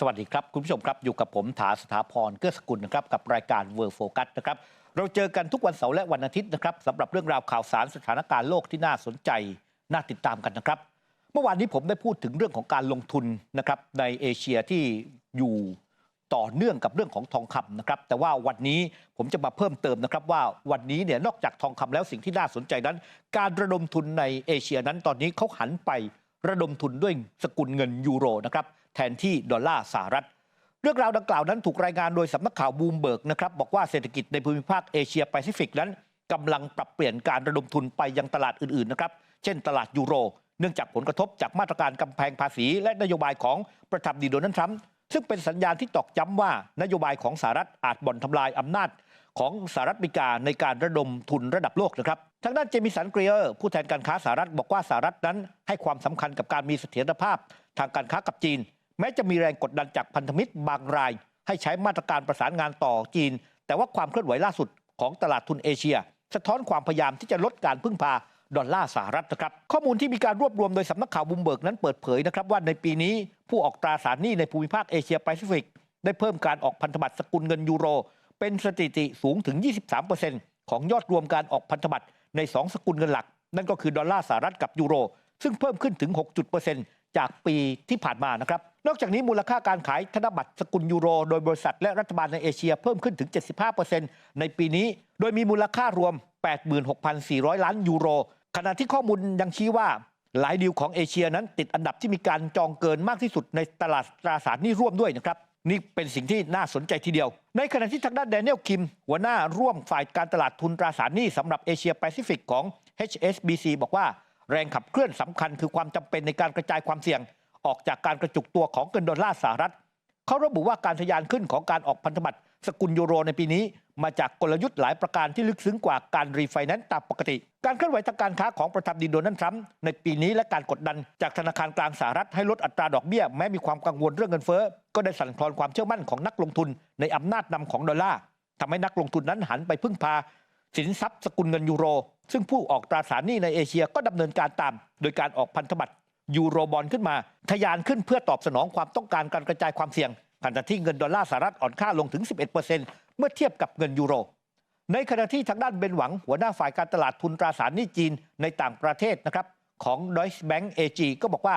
สวัสดีครับ คุณผู้ชมครับ อยู่กับผมถาสถาพรเกื้อสกุลนะครับกับรายการเวิร์โฟกัสนะครับเราเจอกันทุกวันเสาร์และวันอาทิตย์นะครับสำหรับเรื่องราวข่าวสารสถานการณ์โลกที่น่าสนใจ น่าติดตามกันนะครับ เมื่อวานนี้ผมได้พูดถึงเรื่องของการลงทุนนะครับในเอเชียที่อยู่ต่อเนื่องกับเรื่องของทองคำนะครับ แต่ว่าวันนี้ผมจะมาเพิ่มเติมนะครับ ว่าวันนี้เนี่ยนอกจากทองคำแล้วสิ่งที่น่าสนใจนั้น การระดมทุนในเอเชียนั้นตอนนี้เขาหันไประดมทุนด้วยสกุลเงินยูโรนะครับ แทนที่ดอลลาร์สหรัฐ เรื่องราวดังกล่าวนั้นถูกรายงานโดยสำนักข่าวบูมเบิร์กนะครับบอกว่าเศรษฐกิจในภูมิภาคเอเชียแปซิฟิกนั้นกำลังปรับเปลี่ยนการระดมทุนไปยังตลาดอื่นๆนะครับเช่นตลาดยูโร เนื่องจากผลกระทบจากมาตรการกำแพงภาษี และนโยบายของประธานาธิบดีโดนัลด์ทรัมป์ซึ่งเป็นสัญญาณที่ตอกย้ำว่านโยบายของสหรัฐอาจบ่อนทำลายอำนาจของสหรัฐอเมริกาในการระดมทุนระดับโลกนะครับ ทางด้านเจมิสันเกรียร์ผู้แทนการค้าสหรัฐบอกว่าสหรัฐนั้นให้ความสำคัญกับการมีเสถียรภาพทางการค้ากับจีน แม้จะมีแรงกดดันจากพันธมิตรบางราย ให้ใช้มาตรการประสานงานต่อจีน แต่ว่าความเคลื่อนไหวล่าสุดของตลาดทุนเอเชีย สะท้อนความพยายามที่จะลดการพึ่งพาดอลลาร์สหรัฐนะครับ ข้อมูลที่มีการรวบรวมโดยสำนักข่าวบูมเบิร์กนั้นเปิดเผยนะครับว่าในปีนี้ผู้ออกตราสารหนี้ในภูมิภาคเอเชียแปซิฟิก ได้เพิ่มการออกพันธบัตรสกุลเงินยูโร เป็นสถิติสูงถึง 23%ของยอดรวมการออกพันธบัตรใน 2 สกุลเงินหลัก นั่นก็คือดอลลาร์สหรัฐกับยูโร ซึ่งเพิ่มขึ้นถึง 6.% จากปีที่ผ่านมานะครับ นอกจากนี้มูลค่าการขายธนบัตรสกุลยูโร โดยบริษัทและรัฐบาลในเอเชียเพิ่มขึ้นถึง 75%ในปีนี้ โดยมีมูลค่ารวม 86,400 ล้านยูโร ขณะที่ข้อมูลยังชี้ว่า หลายดีลของเอเชียนั้นติดอันดับที่มีการจองเกินมากที่สุดในตลาดตราสารหนี้ร่วมด้วยนะครับนี่เป็นสิ่งที่น่าสนใจทีเดียว ในขณะที่ทางด้านแดเนียลคิม หัวหน้าร่วมฝ่ายการตลาดทุนตราสารหนี้สำหรับเอเชียแปซิฟิกของ HSBC บอกว่า แรงขับเคลื่อนสำคัญคือความจำเป็นในการกระจายความเสี่ยง ออกจากการกระจุกตัวของเงินดอลลาร์สหรัฐเขาระบุว่าการทะยานขึ้นของการออกพันธบัตรสกุลยูโรในปีนี้ มาจากกลยุทธ์หลายประการที่ลึกซึ้งกว่าการรีไฟแนนซ์ตามปกติ การเคลื่อนไหวทางการค้าของประธานาธิบดีโดนัลด์ทรัมป์ในปีนี้และการกดดันจากธนาคารกลางสหรัฐให้ลดอัตราดอกเบี้ยแม้มีความกังวลเรื่องเงินเฟ้อก็ได้สั่นคลอนความเชื่อมั่นของนักลงทุนในอำนาจนำของดอลลาร์ทำให้นักลงทุนนั้นหันไปพึ่งพา สินทรัพย์สกุลเงินยูโร ซึ่งผู้ออกตราสารหนี้ในเอเชียก็ดำเนินการตาม โดยการออกพันธบัตร ยูโรบอลขึ้นมาทะยานขึ้นเพื่อตอบสนองความต้องการการกระจายความเสี่ยงขณะที่เงินดอลลาร์สหรัฐอ่อนค่าลงถึง 11%เมื่อเทียบกับเงินยูโร ในขณะที่ทางด้านเบนหวัง หัวหน้าฝ่ายการตลาดทุนตราสารหนี้จีนในต่างประเทศนะครับของ Deutsche Bank AG ก็บอกว่า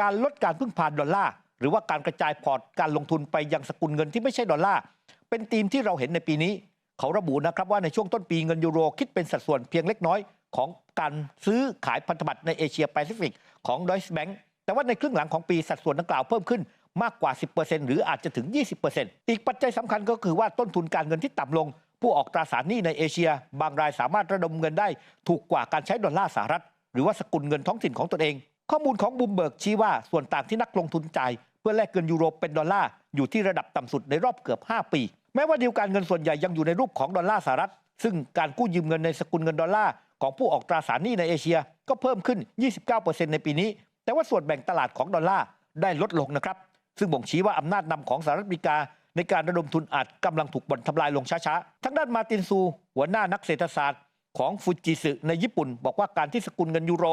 การลดการพึ่งพาดอลลาร์หรือว่าการกระจายพอร์ตการลงทุนไปยังสกุลเงินที่ไม่ใช่ดอลลาร์เป็นธีมที่เราเห็นในปีนี้ เขาระบุนะครับว่าในช่วงต้นปีเงินยูโรคิดเป็นสัดส่วนเพียงเล็กน้อย ของการซื้อขายพันธบัตรในเอเชียแปซิฟิกของ Deutsche Bank แต่ว่าในครึ่งหลังของปีสัดส่วนดังกล่าวเพิ่มขึ้นมากกว่า 10%หรืออาจจะถึง 20%อีกปัจจัยสำคัญก็คือว่าต้นทุนการเงินที่ต่ำลง ผู้ออกตราสารหนี้ในเอเชีย บางรายสามารถระดมเงินได้ ถูกกว่าการใช้ดอลลาร์สหรัฐ หรือว่าสกุลเงินท้องถิ่นของตนเอง ข้อมูลของบูมเบิร์กชี้ว่าส่วนต่างที่นักลงทุนจ่ายเพื่อแลกเงินยูโรเป็นดอลลาร์อยู่ที่ระดับต่ำสุดในรอบเกือบ 5 ปี แม้ว่าดีลการเงินส่วนใหญ่ยังอยู่ในรูปของดอลลาร์สหรัฐ ซึ่งการกู้ยืมเงินในสกุลเงินดอลลาร์ ของผู้ออกตราสารหนี้ในเอเชียก็เพิ่มขึ้น 29%ในปีนี้ แต่ว่าส่วนแบ่งตลาดของดอลลาร์ได้ลดลงนะครับ ซึ่งบ่งชี้ว่าอำนาจนำของสหรัฐอเมริกา ในการระดมทุนอาจกำลังถูกบ่อนทำลายลงช้าๆทั้งด้านมาตินซู หัวหน้านักเศรษฐศาสตร์ของฟูจิสึในญี่ปุ่น บอกว่าการที่สกุลเงินยูโร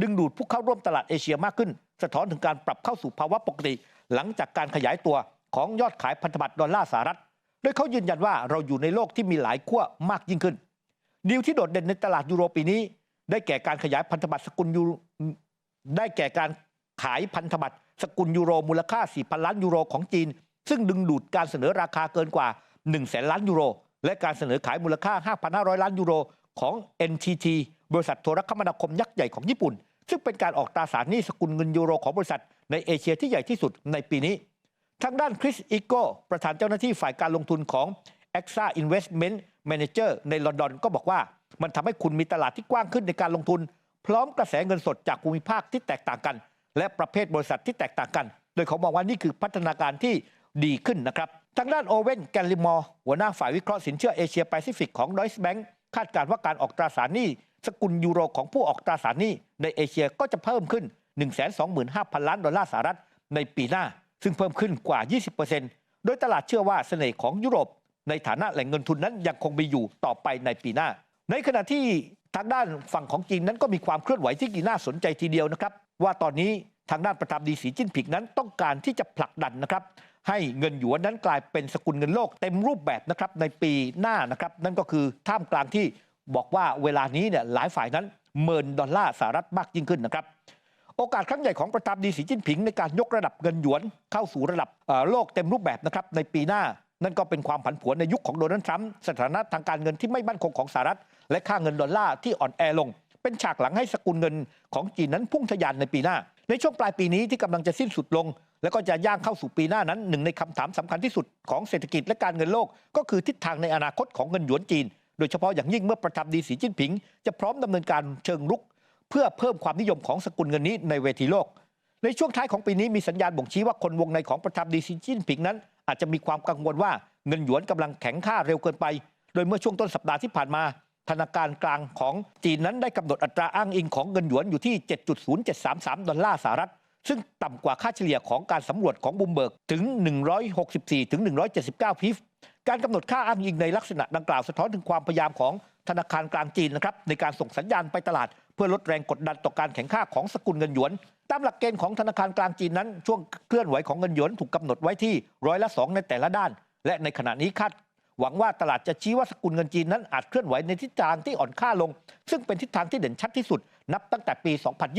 ดึงดูดผู้เข้าร่วมตลาดเอเชียมากขึ้น สะท้อนถึงการปรับเข้าสู่ภาวะปกติ หลังจากการขยายตัวของยอดขายพันธบัตรดอลลาร์สหรัฐ โดยเขายืนยันว่าเราอยู่ในโลกที่มีหลายขั้วมากยิ่งขึ้น ดีลที่โดดเด่นในตลาดยูโรปีนี้ ได้แก่การขยายพันธบัตรสกุลยูได้แก่การขายพันธบัตรสกุลยูโรมูลค่า 4,000 ล้านยูโรของจีน ซึ่งดึงดูดการเสนอราคาเกินกว่า1แสนล้านยูโร และการเสนอขายมูลค่า 5,500 ล้านยูโรของ NTT บริษัทโทรคมนาคมยักษ์ใหญ่ของญี่ปุ่น ซึ่งเป็นการออกตราสารหนี้สกุลเงินยูโรของบริษัท ในเอเชียที่ใหญ่ที่สุดในปีนี้ ทางด้านคริสอิโกประธานเจ้าหน้าที่ฝ่ายการลงทุนของ a x a Investment Manager ในลอนดอนก็บอกว่า มันทำให้คุณมีตลาดที่กว้างขึ้นในการลงทุน พร้อมกระแสเงินสดจากภูมิภาคที่แตกต่างกัน และประเภทบริษัทที่แตกต่างกัน โดยเขามองว่านี่คือพัฒนาการที่ดีขึ้นนะครับทางด้านโอเวนแกลลิมอร์หัวหน้าฝ่ายวิเคราะห์สินเชื่อเอเชียแปซิฟิกของดอยส์แบงก์คาดการณ์ว่าการออกตราสารหนี้สกุลยูโรของผู้ออกตราสารหนี้ในเอเชียก็จะเพิ่มขึ้น 125,000 ล้านดอลลาร์สหรัฐในปีหน้า ซึ่งเพิ่มขึ้นกว่า 20%โดยตลาดเชื่อว่าเสน่ห์ของยุโรป ในฐานะแหล่งเงินทุนนั้นยังคงมีอยู่ต่อไปในปีหน้า ในขณะที่ทางด้านฝั่งของจีนนั้นก็มีความเคลื่อนไหวที่น่าสนใจทีเดียวนะครับ ว่าตอนนี้ทางด้านประธานดีสีจิ้นผิงนั้นต้องการที่จะผลักดันนะครับ ให้เงินหยวนนั้นกลายเป็นสกุลเงินโลกเต็มรูปแบบนะครับในปีหน้านะครับ นั่นก็คือท่ามกลางที่บอกว่าเวลานี้เนี่ยหลายฝ่ายนั้นเมินดอลลาร์สหรัฐมากยิ่งขึ้นนะครับ โอกาสครั้งใหญ่ของประธานดีสีจิ้นผิงในการยกระดับเงินหยวนเข้าสู่ระดับโลกเต็มรูปแบบนะครับในปีหน้า นั่นก็เป็นความผันผวนในยุคของโดนัลด์ทรัมป์สถานะทางการเงินที่ไม่มั่นคงของสหรัฐ และค่าเงินดอลลาร์ที่อ่อนแอลง เป็นฉากหลังให้สกุลเงินของจีนนั้นพุ่งทะยานในปีหน้า ในช่วงปลายปีนี้ที่กำลังจะสิ้นสุดลง แล้วก็จะย่างเข้าสู่ปีหน้านั้นหนึ่งในคำถามสำคัญที่สุดของเศรษฐกิจและการเงินโลก ก็คือทิศทางในอนาคตของเงินหยวนจีน โดยเฉพาะอย่างยิ่งเมื่อประธานดีสีจิ้นผิง จะพร้อมดำเนินการเชิงรุก เพื่อเพิ่มความนิยมของสกุลเงินนี้ในเวทีโลก ในช่วงท้ายของปีนี้มีสัญญาณบ่งชี้ว่าคนวงในของประธานดีสีจิ้นผิงนั้น อาจจะมีความกังวลว่าเงินหยวนกำลังแข็งค่าเร็วเกินไป โดยเมื่อช่วงต้นสัปดาห์ที่ผ่านมา ธนาคารกลางของจีนนั้นได้กำหนดอัตราอ้างอิงของเงินหยวนอยู่ที่ 7.0733 ดอลลาร์สหรัฐ ซึ่งต่ำกว่าค่าเฉลี่ยของการสำรวจของบูมเบิร์กถึง 164 ถึง 179 พิฟการกำหนดค่าอ้างอิงในลักษณะดังกล่าวสะท้อนถึงความพยายามของธนาคารกลางจีนนะครับในการส่งสัญญาณไปตลาด เพื่อลดแรงกดดันต่อการแข่งข้าของสกุลเงินหยวน ตามหลักเกณฑ์ของธนาคารกลางจีนนั้น ช่วงเคลื่อนไหวของเงินหยวนถูกกำหนดไว้ที่ร้อยละสองในแต่ละด้าน และในขณะนี้คาดหวังว่าตลาดจะชี้ว่าสกุลเงินจีนนั้นอาจเคลื่อนไหวในทิศทางที่อ่อนค่าลง ซึ่งเป็นทิศทางที่เด่นชัดที่สุด นับตั้งแต่ปี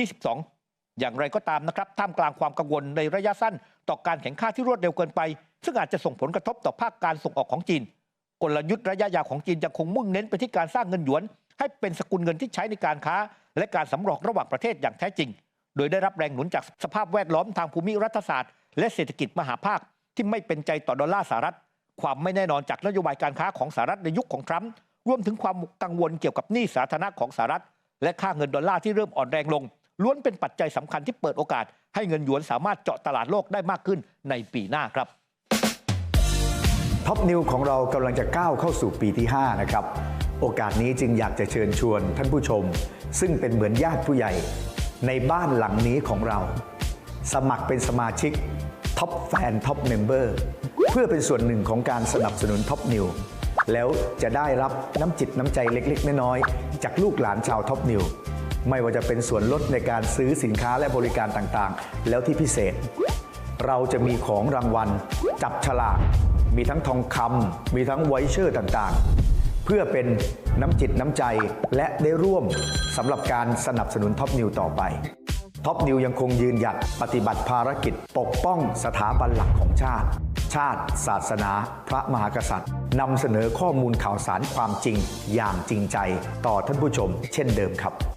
2022 อย่างไรก็ตามนะครับท่ามกลางความกังวลในระยะสั้น ต่อการแข่งข้าที่รวดเร็วเกินไป ซึ่งอาจจะส่งผลกระทบต่อภาคการส่งออกของจีน กลยุทธ์ระยะยาวของจีนยังคงมุ่งเน้นไปที่การสร้างเงินหยวน ให้เป็นสกุลเงินที่ใช้ในการค้า และการสำรองระหว่างประเทศอย่างแท้จริง โดยได้รับแรงหนุนจากสภาพแวดล้อมทางภูมิรัฐศาสตร์ และเศรษฐกิจมหาภาคที่ไม่เป็นใจต่อดอลลาร์สหรัฐ ความไม่แน่นอนจากนโยบายการค้าของสหรัฐในยุคของทรัมป์รวมถึงความกังวลเกี่ยวกับหนี้สาธารณะของสหรัฐ และค่าเงินดอลลาร์ที่เริ่มอ่อนแรงลง ล้วนเป็นปัจจัยสำคัญที่เปิดโอกาส ให้เงินหยวนสามารถเจาะตลาดโลกได้มากขึ้นในปีหน้าครับท็อปนิวของเรากำลังจะก้าวเข้าสู่ปีที่ 5 นะครับ โอกาสนี้จึงอยากจะเชิญชวนท่านผู้ชม ซึ่งเป็นเหมือนญาติผู้ใหญ่ ในบ้านหลังนี้ของเรา สมัครเป็นสมาชิกท็อปแฟนท็อปเมมเบอร์เพื่อเป็นส่วนหนึ่งของการสนับสนุนท็อปนิวแล้วจะได้รับน้ำจิตน้ำใจเล็กๆ น้อยๆจากลูกหลานชาวท็อปนิว ไม่ว่าจะเป็นส่วนลดในการซื้อสินค้าและบริการต่างๆ แล้วที่พิเศษ เราจะมีของรางวัล จับฉลาก มีทั้งทองคำมีทั้งไวเชอร์ต่างๆ เพื่อเป็นน้ำจิตน้ำใจและได้ร่วมสำหรับการสนับสนุนท็อปนิวต่อไปท็อปนิวยังคงยืนหยัดปฏิบัติภารกิจ ปกป้องสถาบันหลักของชาติ ชาติ ศาสนา พระมหากษัตริย์นำเสนอข้อมูลข่าวสารความจริง อย่างจริงใจ ต่อท่านผู้ชม เช่นเดิมครับ